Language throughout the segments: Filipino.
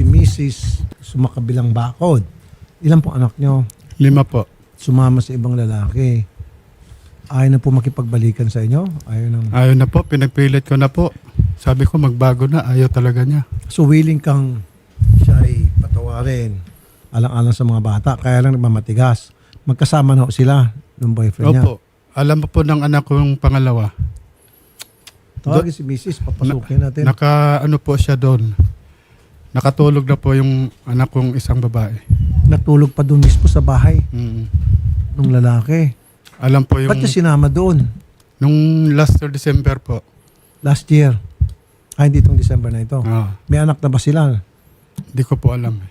si Mrs. Sumakabilang Bakod. Ilan po anak nyo? Lima po. Sumama sa ibang lalaki. Ayaw na po makipagbalikan sa inyo? Ayaw na. Ayaw na po, pinagpilit ko na po. Sabi ko magbago na, ayaw talaga niya. So willing kang siya ay patawarin. Alang-alang sa mga bata. Kaya lang nagmamatigas. Magkasama na sila ng boyfriend niya. Opo. Alam mo po ng anak ko yung pangalawa. Tawagin si Mrs. Papasukin natin. Naka ano po siya doon. Nakatulog na po yung anak kong isang babae. Natulog pa doon mismo sa bahay Mm. ng lalaki. Alam po yung Ba't niya sinama doon? nung last year December po. Last year. Ay, hindi itong December na ito. Ah, May anak na ba sila? Hindi ko po alam. eh.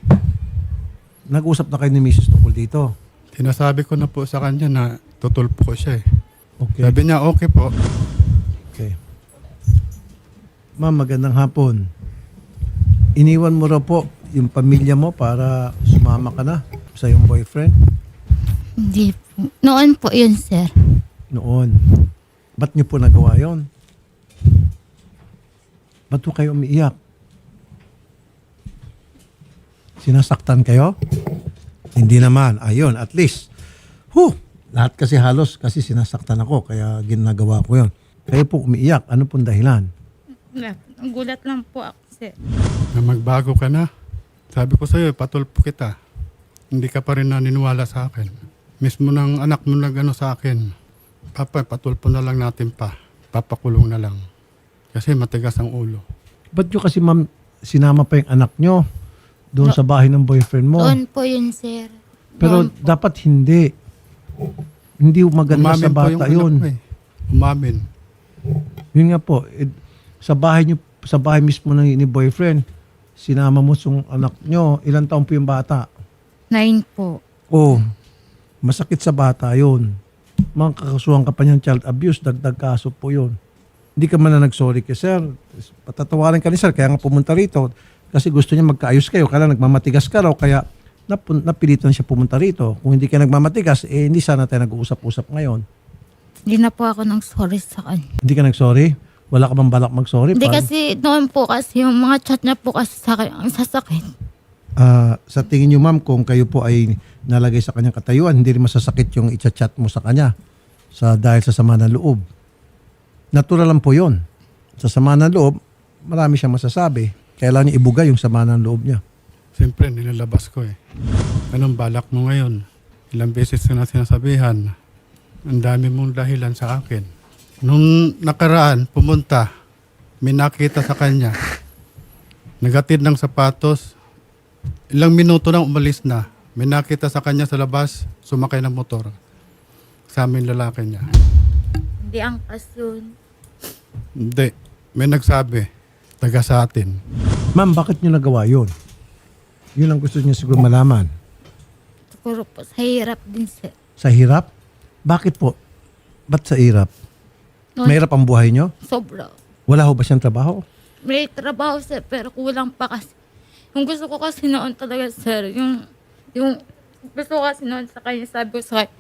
Nag-usap na kayo ni Mrs. tungkol dito. Sinasabi ko na po sa kanya na tutulpo ko siya eh. Okay. Sabi niya okay po. Okay. Ma'am, magandang hapon. Iniwan mo raw po yung pamilya mo para sumama ka na sa iyong boyfriend Hindi po. Noon po yun, sir. noon. Ba't niyo po nagawa yon? Ba't po kayo umiiyak? Sinasaktan kayo? Hindi naman. Ayun, at least. Huh! Lahat kasi halos kasi sinasaktan ako kaya ginagawa ko yon. Kayo po umiiyak. Ano pong dahilan? Ang gulat lang po ako, sir. Na magbago ka na. Sabi ko sa'yo, patulpo kita. Hindi ka pa rin naniniwala sa akin. Mismo ng anak mo nag ano sa akin. Papa, patulpo na lang natin pa. Papakulong na lang. Kasi matigas ang ulo. Ba't nyo kasi ma'am sinama pa yung anak nyo doon No. sa bahay ng boyfriend mo? Noon po yun, sir. Pero Noon po. dapat hindi. Hindi maganda sa Umamin po yung bata anak yun. ko eh. Umamin. Yun nga po, eh, sa bahay nyo, sa bahay mismo ng ni boyfriend, sinama mo yung anak nyo, ilang taon po yung bata? Nine po. Oh, masakit sa bata yun. Mga kakasuhan ka pa niyang child abuse, dagdag kaso po yun. Hindi ka man na nag-sorry kay sir. Patatawarin ka ni sir, kaya nga pumunta rito. Kasi gusto niya magkaayos kayo, kaya nagmamatigas ka raw, kaya napun- napilitan siya pumunta rito. Kung hindi ka nagmamatigas, eh hindi sana tayo nag-uusap-usap ngayon. Hindi na po ako nang sorry sa kanya. Hindi ka nag-sorry? Wala ka bang balak mag-sorry? Hindi Paano? kasi noon po kasi yung mga chat niya po kasi sa akin ang sasakit. Ah, sa tingin niyo ma'am, kung kayo po ay nalagay sa kanyang katayuan, hindi rin masasakit yung i-chat mo sa kanya sa dahil sa sama ng loob. Natural lang po yun. Sa sama ng loob, marami siyang masasabi. Kailangan niya ibuga yung sama ng loob niya. Siyempre, nilalabas ko eh. Anong balak mo ngayon? Ilang beses ko na sinasabihan. Ang dami mong dahilan sa akin. Nung nakaraan, pumunta, may nakita sa kanya. Nagatid ng sapatos. Ilang minuto nang umalis na. May nakita sa kanya sa labas, sumakay ng motor. Sa amin lalaki niya. Hindi angkas yun. Hindi. May nagsabi, taga sa atin. Ma'am, bakit niyo nagawa yun? Yun ang gusto niya siguro malaman. Siguro po sa hirap din, sir. Sa hirap? Bakit po? Ba't sa hirap? Noon, Mahirap ang buhay niyo? sobra. Wala ho ba siyang trabaho? May trabaho, sir, pero kulang pa kasi. Yung gusto ko kasi noon talaga, sir, yung, yung gusto ko kasi noon sa kanya, sabi ko sa kanya,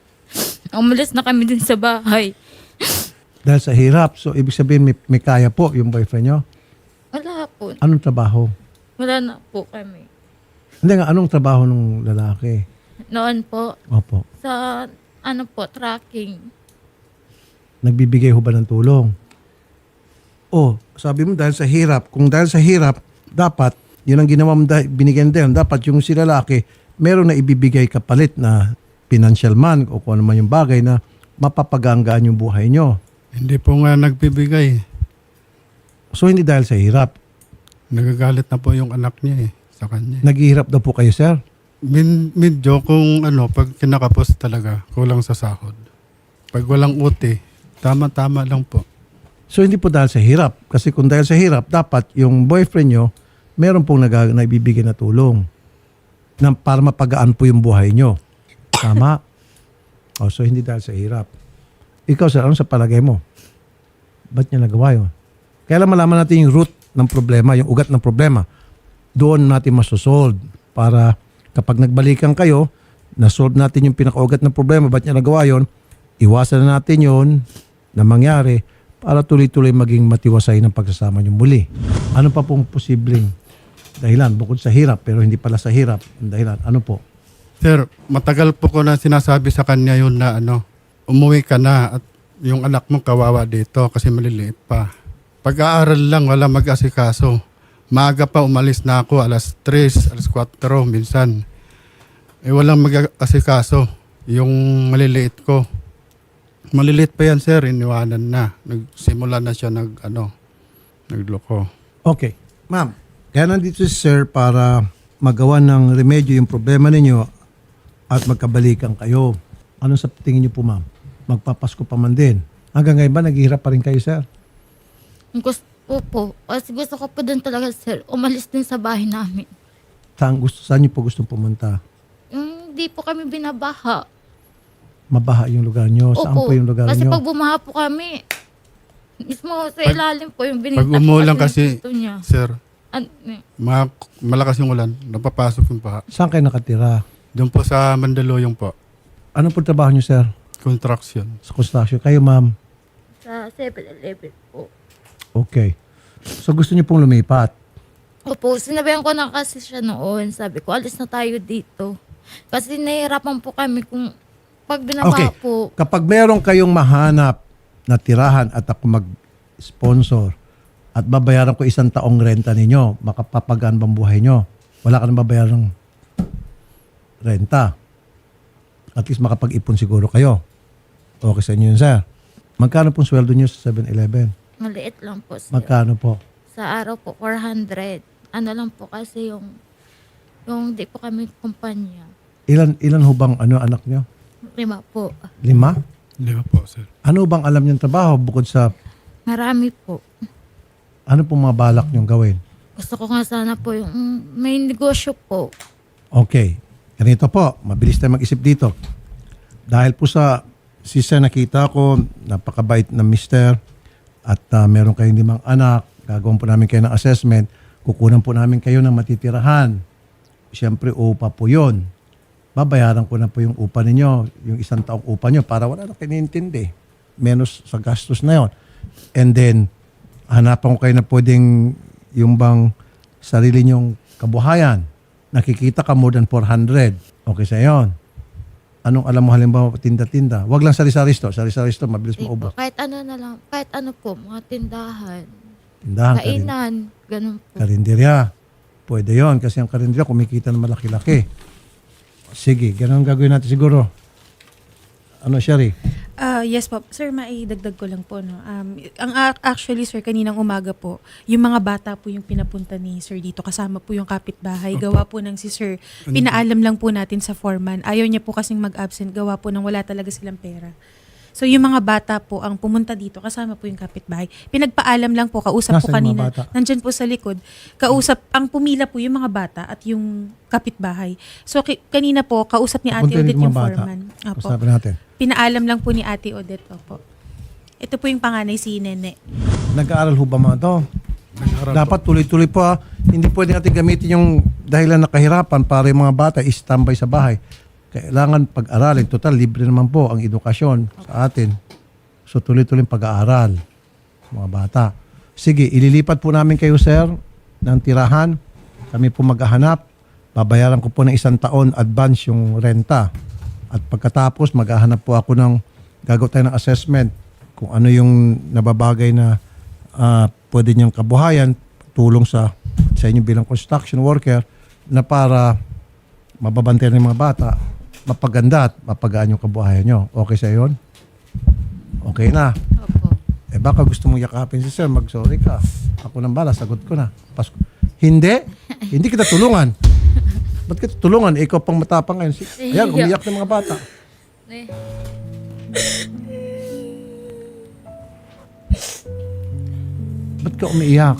umalis na kami din sa bahay. Dahil sa hirap. So, ibig sabihin may, may kaya po yung boyfriend niyo. Wala po. Anong trabaho? Wala na po kami. Hindi nga, anong trabaho ng lalaki? Noon po, Opo. sa ano po, tracking. Nagbibigay ho ba ng tulong? Oh, sabi mo dahil sa hirap. Kung dahil sa hirap, dapat, yun ang ginawa mo, dahil, binigyan din, dapat yung si lalaki, meron na ibibigay kapalit na financial man o kung ano man yung bagay na mapapaganggaan yung buhay nyo. Hindi po nga nagbibigay. So, hindi dahil sa hirap. Nagagalit na po yung anak niya eh, sa kanya. Naghihirap daw po kayo, sir. Min, medyo kung ano, pag kinakapos talaga, kulang sa sahod. Pag walang uti, tama-tama lang po. So, hindi po dahil sa hirap. Kasi kung dahil sa hirap, dapat yung boyfriend nyo, meron pong nag- naibibigay na tulong na para mapagaan po yung buhay nyo. Tama? o, so, hindi dahil sa hirap. Ikaw, sir, ano sa palagay mo? Ba't niya nagawa yun? Kaya lang malaman natin yung root ng problema, yung ugat ng problema. Doon natin masosolve para kapag nagbalikan kayo, nasolve natin yung pinakaugat ng problema, ba't niya nagawa yun, iwasan na natin yun na mangyari para tuloy-tuloy maging matiwasay ng pagsasama niyo muli. Ano pa pong posibleng dahilan? Bukod sa hirap, pero hindi pala sa hirap. Ang dahilan, ano po? Sir, matagal po ko na sinasabi sa kanya yun na ano, umuwi ka na at yung anak mo kawawa dito kasi maliliit pa. Pag-aaral lang, wala mag-asikaso. Maaga pa umalis na ako, alas 3, alas 4 minsan. Eh walang mag-asikaso, yung maliliit ko. Maliliit pa yan sir, iniwanan na. Nagsimula na siya nag, ano, nagloko. Okay. Ma'am, kaya nandito si sir para magawa ng remedyo yung problema ninyo at magkabalikan kayo. Ano sa tingin niyo po, ma'am? Magpapasko pa man din. Hanggang ngayon ba, naghihirap pa rin kayo, sir? Gusto ko po. Kasi gusto ko po din talaga, sir, umalis din sa bahay namin. Saan, gusto, saan niyo po gustong pumunta? Yung di po kami binabaha. Mabaha yung lugar niyo? Saan po yung lugar Kasi niyo? pag bumaha po kami, mismo sa Pag- ilalim po yung binita Pag umulan kasi, niya. sir, An- mga, malakas yung ulan, napapasok yung baha. Saan kayo nakatira? Doon po sa Mandaluyong po, Ano po trabaho niyo, sir? construction. Sa construction. Kayo, ma'am? sa 7-Eleven po. Okay. So gusto niyo pong lumipat? Opo, sinabihan ko na kasi siya noon. Sabi ko, alis na tayo dito. Kasi nahihirapan po kami kung pag binabaha Okay. po. Kapag meron kayong mahanap na tirahan at ako mag-sponsor at babayaran ko isang taong renta ninyo, makapapagaan bang buhay nyo? Wala ka nang babayaran ng renta. At least makapag-ipon siguro kayo. Okay sa inyo yun, sir. Magkano pong sweldo nyo sa 7-Eleven? Maliit lang po. Sir. Magkano po? Sa araw po, 400. Ano lang po kasi yung yung di po kami kumpanya. Ilan ilan ho bang ano anak nyo? Lima po. Lima? Ba po, sir? Ano bang alam niyong trabaho bukod sa Marami po. ano pong mga balak niyong gawin? Gusto ko nga sana po yung mm, may negosyo po. Okay. Ganito po, mabilis tayo mag-isip dito. Dahil po sa sisa nakita ko, napakabait na mister at ah, meron kayong limang anak, gagawin po namin kayo ng assessment, kukunan po namin kayo ng matitirahan. Siyempre, upa po yon. Babayaran ko na po yung upa ninyo, yung isang taong upa nyo para wala na kayo nintindi. Menos sa gastos na yon. And then, hanapan ko kayo na pwedeng yung bang sarili nyong kabuhayan. Nakikita ka more than 400. Okay sa yon. Anong alam mo halimbawa tinda-tinda? Wag lang sari-sari store. Sari-sari store, mabilis Di po, maubos. kahit ano na lang, kahit ano po, mga tindahan, Tindahan, karin, kainan, ganun po. karinderya. Pwede yon kasi ang karinderya kumikita ng malaki-laki. Sige, ganun ang gagawin natin siguro. Ano, Sherry? Ah, yes po. Sir, maidagdag ko lang po. No? Um, ang ac- actually, sir, kaninang umaga po, yung mga bata po yung pinapunta ni sir dito. Kasama po yung kapitbahay. Gawa po ng si sir. Pinaalam lang po natin sa foreman. Ayaw niya po kasing mag-absent. Gawa po ng wala talaga silang pera. So yung mga bata po ang pumunta dito kasama po yung kapitbahay. Pinagpaalam lang po kausap po Nasaan mga kanina. Nandyan po sa likod. Kausap ang pumila po yung mga bata at yung kapitbahay. So ki- kanina po kausap ni Ate Punta Odette yung foreman. Opo. Sabi natin. Pinaalam lang po ni Ate Odette. Opo. Ito po yung panganay si Nene. Nag-aaral ho ba mga to? Dapat tuloy-tuloy po ha. Hindi pwede natin gamitin yung dahilan na kahirapan para yung mga bata i-standby sa bahay. Kailangan pag-aralin. Total, libre naman po ang edukasyon sa atin. So tuloy-tuloy pag-aaral sa mga bata. Sige, ililipat po namin kayo, sir, ng tirahan. Kami po maghahanap. Babayaran ko po ng isang taon advance yung renta. At pagkatapos, maghahanap po ako ng, gagawa tayo ng assessment kung ano yung nababagay na ah, pwede niyang kabuhayan, tulong sa sa inyo bilang construction worker na para mababantayan ng mga bata, mapaganda at mapagaan yung kabuhayan nyo. Okay sa yon? Okay na. Opo. Eh baka gusto mong yakapin si sir, mag-sorry ka. Ako nang bala, sagot ko na. Pasko. Hindi. Hindi kita tulungan. Ba't kita tulungan? Eh, Ikaw pang matapang ngayon. Si- Ayan, umiyak ng mga bata. Eh, Ba't ka umiiyak?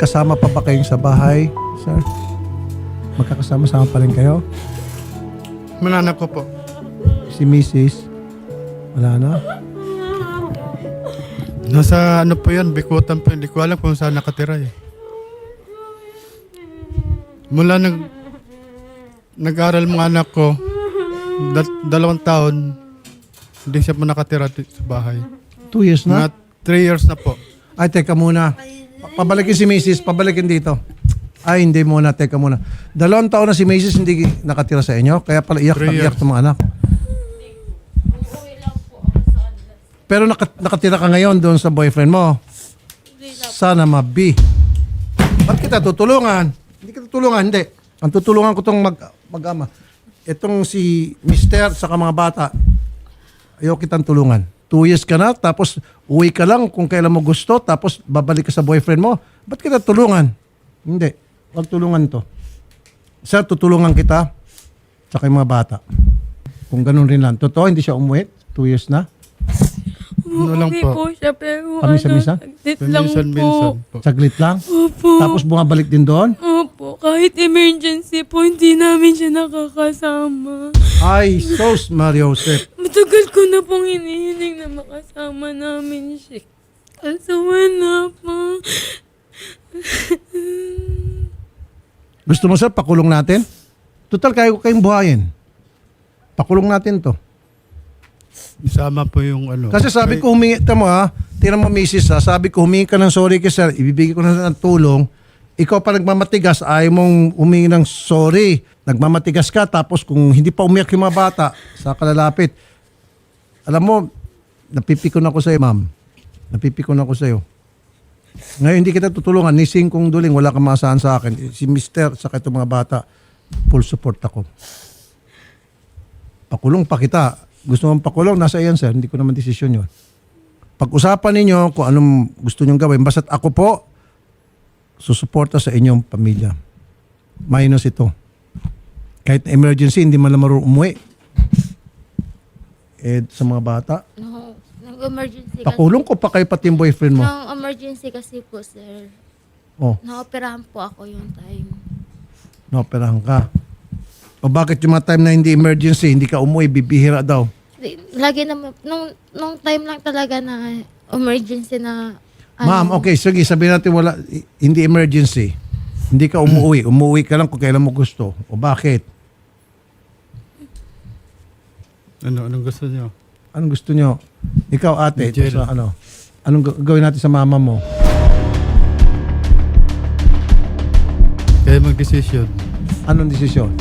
Magkasama pa ba kayong sa bahay, sir? Magkakasama-sama pa rin kayo? Mananak ko po. Si Mrs. Wala na? Nasa ano po yan, Bikutan po. Hindi ko alam kung saan nakatira eh. Mula nag nag-aral mga anak ko, dal- dalawang taon, hindi siya po nakatira di- sa bahay. Two years na? Mga three years na po. Ay, teka muna. Pa- Pabalikin si Mrs. Pabalikin dito. Ay, hindi muna. Teka muna. Dalawang taon na si Mrs. hindi nakatira sa inyo. Kaya pala iyak na Three iyak years. ng mga anak. Pero naka- nakatira ka ngayon doon sa boyfriend mo. Sana mabi. Ba't kita tutulungan? Hindi kita tutulungan, hindi. Ang tutulungan ko tong mag, mag-ama. Itong si Mister sa mga bata, ayaw kitang tulungan. Two years ka na, tapos uwi ka lang kung kailan mo gusto, tapos babalik ka sa boyfriend mo. Ba't kita tulungan? Hindi. Huwag tulungan to. Sir, tutulungan kita sa yung mga bata. Kung ganun rin lang. Totoo, hindi siya umuwi. Two years na. Ano lang po. po siya, pero Pamisa-misa? ano, saglit lang Minsan-minsan po. po. Saglit lang. Opo. Tapos bumabalik din doon. Opo, kahit emergency po, hindi namin siya nakakasama. Ay, sos, Mario Joseph. Matagal ko na pong hinihiling na makasama namin siya. Kaso wala pa. Gusto mo sir, pakulong natin? Total, kaya ko kayong buhayin. Pakulong natin to. Isama po yung ano. Kasi sabi ko humingi, tamo ha, tira mo misis ha, sabi ko humingi ka ng sorry kay sir, ibibigay ko na ng tulong, ikaw pa nagmamatigas, ayaw mong humingi ng sorry. Nagmamatigas ka, tapos kung hindi pa umiyak yung mga bata, sa kalalapit. Alam mo, napipikon ako sa'yo, ma'am. Napipikon ako sa'yo. Ngayon, hindi kita tutulungan. Ni Singkong Duling, wala kang maasahan sa akin. Si Mister, sa itong mga bata, full support ako. Pakulong pa kita. Gusto mong pakulong, nasa iyan, sir. Hindi ko naman desisyon yun. Pag-usapan ninyo kung anong gusto nyong gawin. Basta't ako po, susuporta sa inyong pamilya. Minus ito. Kahit emergency, hindi man lang umuwi. Eh, sa mga bata. No, nag-emergency kasi. Pakulong ko pa kay pati yung boyfriend mo. Nang emergency kasi po, sir. Oh, Naoperahan po ako yung time. naoperahan ka. O bakit yung mga time na hindi emergency, hindi ka umuwi, bibihira daw? Di- Lagi na, nung, nung time lang talaga na emergency na, ano, Ma'am, okay, sige, sabihin natin wala, hindi emergency. Hindi ka umuwi. Umuwi ka lang kung kailan mo gusto. O bakit? Ano, anong gusto niyo? Anong gusto nyo? Ikaw ate, ito sa ano? Anong ga- gawin natin sa mama mo? Kaya mag-decision. Anong desisyon?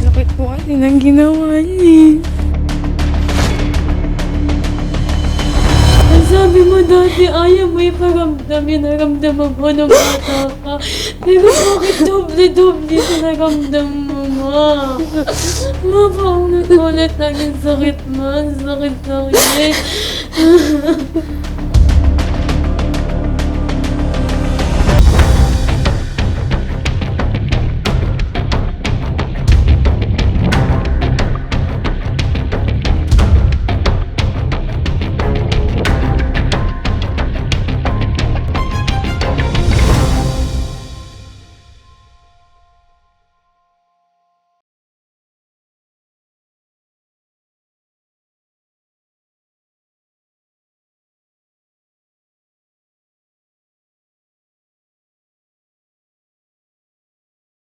Sakit po kasi nang ginawa niya. Ang dati, ayaw mo iparamdam yung naramdaman ko nung bata ka. Pero bakit doble-doble sa naramdam mo, ma? Ma, paulit-ulit lang yung sakit, ma. Sakit-sakit.